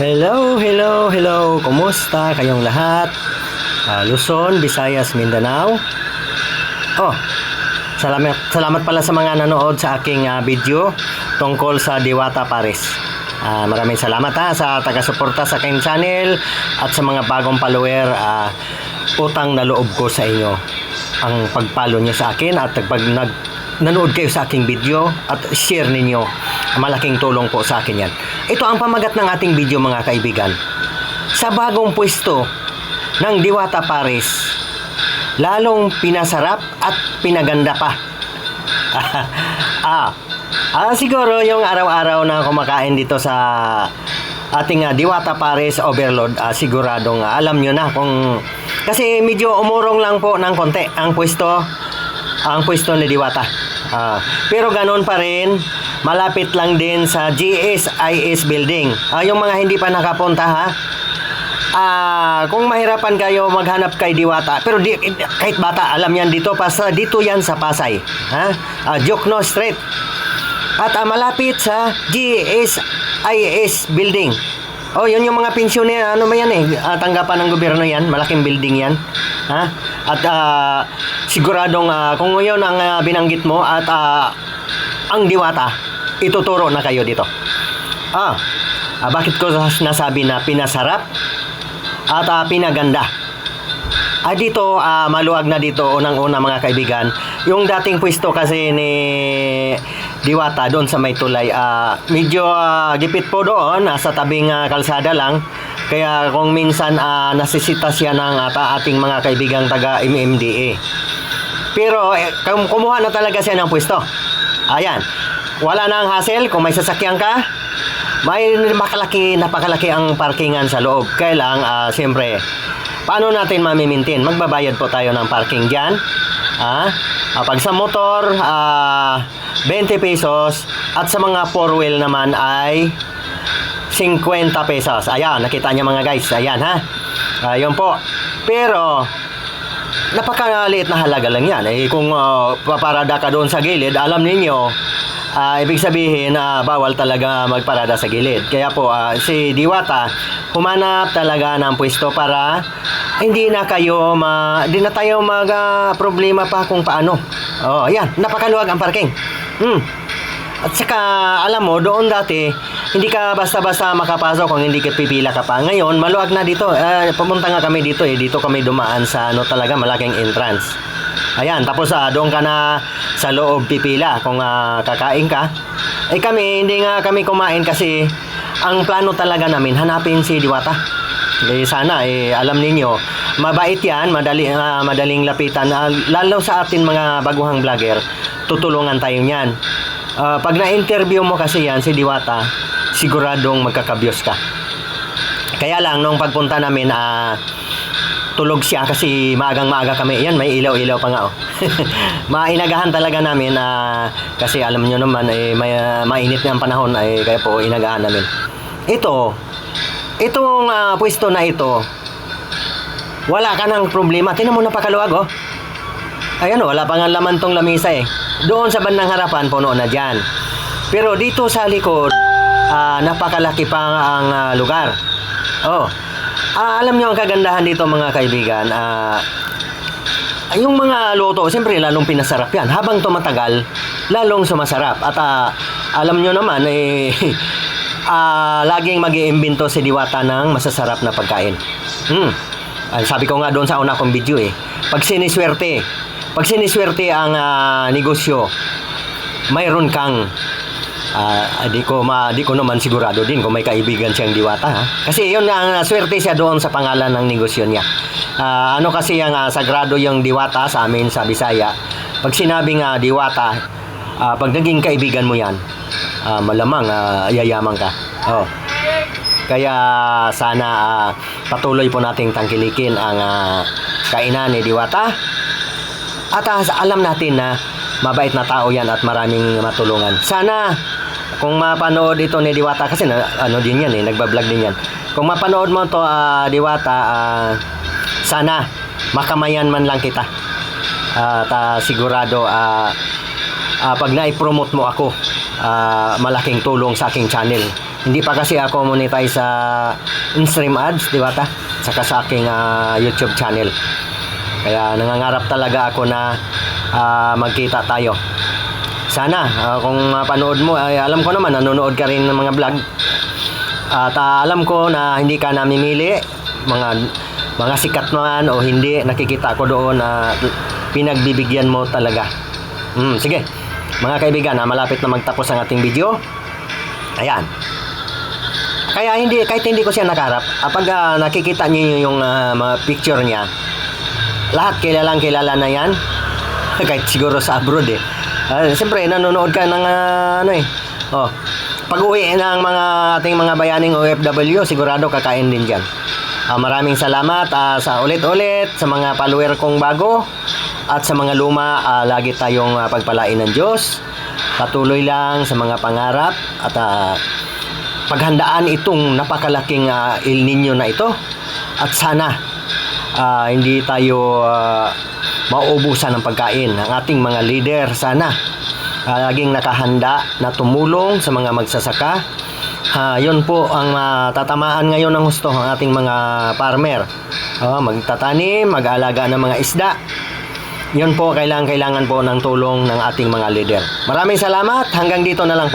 Hello, hello, hello. Kumusta kayong lahat? Ah, Luzon, Visayas, Mindanao. Oh, salamat, salamat pala sa mga nanood sa aking ah, video tungkol sa Diwata Paris. Ah, maraming salamat ha sa taga-suporta sa aking channel at sa mga bagong follower. Ah, utang na loob ko sa inyo ang pagpalo nyo sa akin at pag nag nanood kayo sa aking video at share ninyo. Malaking tulong po sa akin yan. Ito ang pamagat ng ating video mga kaibigan. Sa bagong pwesto ng Diwata Paris, lalong pinasarap at pinaganda pa. ah, ah, siguro yung araw-araw na kumakain dito sa ating ah, Diwata Paris Overload, ah, siguradong ah, alam nyo na kung... Kasi medyo umurong lang po ng konti ang pwesto ang pwesto ni Diwata. Ah, pero ganun pa rin, malapit lang din sa GSIS building. Ah, yung mga hindi pa nakapunta ha, ah, kung mahirapan kayo maghanap kay Diwata, pero di, kahit bata, alam yan dito, pas, dito yan sa Pasay. Ha? Ah, Jokno Street. At ah, malapit sa GSIS building. Oh, yun yung mga pensyon. Ano ba yan eh? Ah, tanggapan ng gobyerno yan. Malaking building yan. Ha? At ah, siguradong ah, kung yun ang ah, binanggit mo at ah, ang diwata, ituturo na kayo dito. Ah, ah, bakit ko nasabi na pinasarap at ah, pinaganda? Ah, dito, ah, maluwag na dito, unang-una mga kaibigan. Yung dating pwesto kasi ni Diwata doon sa may tulay, ah, medyo ah, gipit po doon, nasa tabing ah, kalsada lang. Kaya kung minsan ah, nasisita siya ng ata ating mga kaibigang taga MMDA. Pero eh, kum- kumuha na talaga siya ng pwesto. Ayan. Wala na ang hassle kung may sasakyan ka. May napakalaki, napakalaki ang parkingan sa loob. Kaya lang, ah, siyempre, paano natin mamimintin? Magbabayad po tayo ng parking dyan. Ah, ah, pag sa motor, ah, 20 pesos. At sa mga four wheel naman ay 50 pesos. Ayan, nakita niyo mga guys. Ayan ha. Ayun po. Pero, napakaliit na halaga lang yan. Eh, kung ah, paparada ka doon sa gilid, alam ninyo, ah, ibig sabihin, ah, bawal talaga magparada sa gilid. Kaya po, ah, si Diwata, humanap talaga ng pwesto para hindi na kayo ma, hindi na tayo mag ah, problema pa kung paano. Oh, ayan, napakaluwag ang parking. Hmm. At saka, alam mo, doon dati, hindi ka basta-basta makapasok kung hindi ka pipila ka pa. Ngayon, maluwag na dito. Eh, pumunta nga kami dito eh. Dito kami dumaan sa ano talaga, malaking entrance. Ayan, tapos ah, doon ka na sa loob pipila kung ah, kakain ka. Eh kami, hindi nga kami kumain kasi ang plano talaga namin, hanapin si Diwata. Eh, sana, eh, alam ninyo, mabait yan, madali, ah, madaling lapitan. Ah, lalo sa atin mga baguhang vlogger, tutulungan tayo niyan. Ah, pag na-interview mo kasi yan, si Diwata, siguradong magkakabyos ka. Kaya lang, nung pagpunta namin, ah, tulog siya kasi maagang maaga kami. Yan, may ilaw-ilaw pa nga. Oh. Mainagahan talaga namin ah, kasi alam nyo naman, eh, may, ah, mainit na ang panahon, eh, kaya po inagahan namin. Ito, itong ah, pwesto na ito, wala ka ng problema. Tinan mo napakaluwag, oh. Ayan, oh, wala pa nga laman tong lamisa eh. Doon sa bandang harapan, puno na dyan. Pero dito sa likod, ah, napakalaki pa ang ah, lugar. Oh. Ah, alam niyo ang kagandahan dito mga kaibigan, ah, yung mga luto, siyempre lalong pinasarap yan. Habang tumatagal, lalong sumasarap. At ah, alam nyo naman, eh, ah, laging mag iimbento si Diwata ng masasarap na pagkain. Hmm. Ah, sabi ko nga doon sa una kong video eh, pag siniswerte, pag siniswerte ang ah, negosyo, mayroon kang Ah, di ko ma di ko naman sigurado din kung may kaibigan siyang diwata ha. Kasi yun ang ah, swerte siya doon sa pangalan ng negosyo niya. Ah, ano kasi yung ah, sagrado yung diwata sa amin sa Bisaya. Pag sinabing ah, diwata, ah, pag naging kaibigan mo yan, ah, malamang ah, yayaman ka. Oh. Kaya sana ah, patuloy po nating tangkilikin ang ah, kainan ni Diwata. At ah, alam natin na mabait na tao yan at maraming matulungan. Sana kung mapanood ito ni Diwata kasi na, ano din yan eh, nagbablog din yan. Kung mapanood mo to ah, Diwata, ah, sana makamayan man lang kita. At ah, sigurado ah, ah, pag na-promote mo ako, ah, malaking tulong sa aking channel. Hindi pa kasi ako monetize sa in-stream ads, di ba ta? Saka sa aking ah, YouTube channel. Kaya nangangarap talaga ako na ah, magkita tayo. Sana ah, kung mapanood mo, ay alam ko naman nanonood ka rin ng mga vlog. At ah, alam ko na hindi ka namimili mga mga sikat man o hindi nakikita ko doon na pinagbibigyan mo talaga. Mm, sige. Mga kaibigan, ah, malapit na magtapos ang ating video. Ayan. Kaya hindi kahit hindi ko siya nakarap, kapag ah, nakikita niyo yung ah, mga picture niya, lahat kilalang kilala na yan. kahit siguro sa abroad eh. Ah, Siyempre, nanonood ka ng ah, ano eh. Oh, pag uwi ng mga ating mga bayaning OFW, sigurado kakain din dyan. Ah, maraming salamat ah, sa ulit-ulit, sa mga follower kong bago, at sa mga luma, ah, lagi tayong ah, pagpalain ng Diyos. Patuloy lang sa mga pangarap at ah, paghandaan itong napakalaking ah, El Nino na ito. At sana ah, hindi tayo ah, mauubusan ng pagkain. Ang ating mga leader sana ah, laging nakahanda na tumulong sa mga magsasaka. Ah, yun po ang ah, tatamaan ngayon ng gusto ng ating mga farmer. Ah, magtatanim, mag-alaga ng mga isda. Yun po, kailangan, kailangan po ng tulong ng ating mga leader. Maraming salamat. Hanggang dito na lang po.